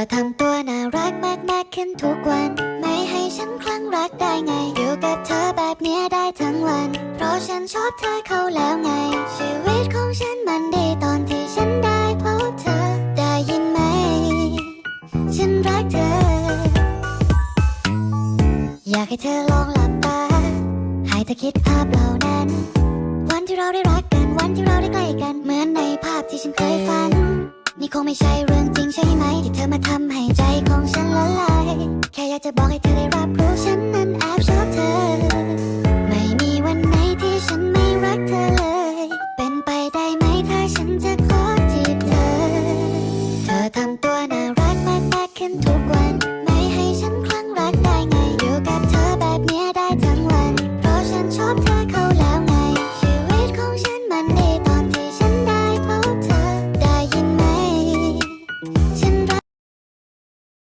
อทำตัวน่ารักมากมากๆขึ้นทุกวัน ไม่ให้ฉันคลั่งรักได้ไง อยู่กับเธอแบบเนี้ยได้ทั้งวัน เพราะฉันชอบเธอเขาแล้วไง ชีวิตของฉันมันดีตอนที่ฉันได้พบเธอ ได้ยินไหม ฉันรักเธอ อยากให้เธอลองหลับตา ให้เธอคิดภาพเหล่านั้น วันที่เราได้รักกัน วันที่เราได้ใกล้กัน เหมือนในภาพที่ฉันเคยฝัน นี่คงไม่ใช่เรื่องจริงใช่ไหม ที่เธอมาทำให้ใจของฉันละลาย แค่อยากจะบอกให้เธอได้รับรู้ฉันนั้นแอบชอบเธอ ไม่มีวันไหนที่ฉันไม่รักเธอเลย เป็นไปได้ไหมถ้าฉันจะขอจีบเธอ เธอทำตัวน่ารักมากๆขึ้นทุกวัน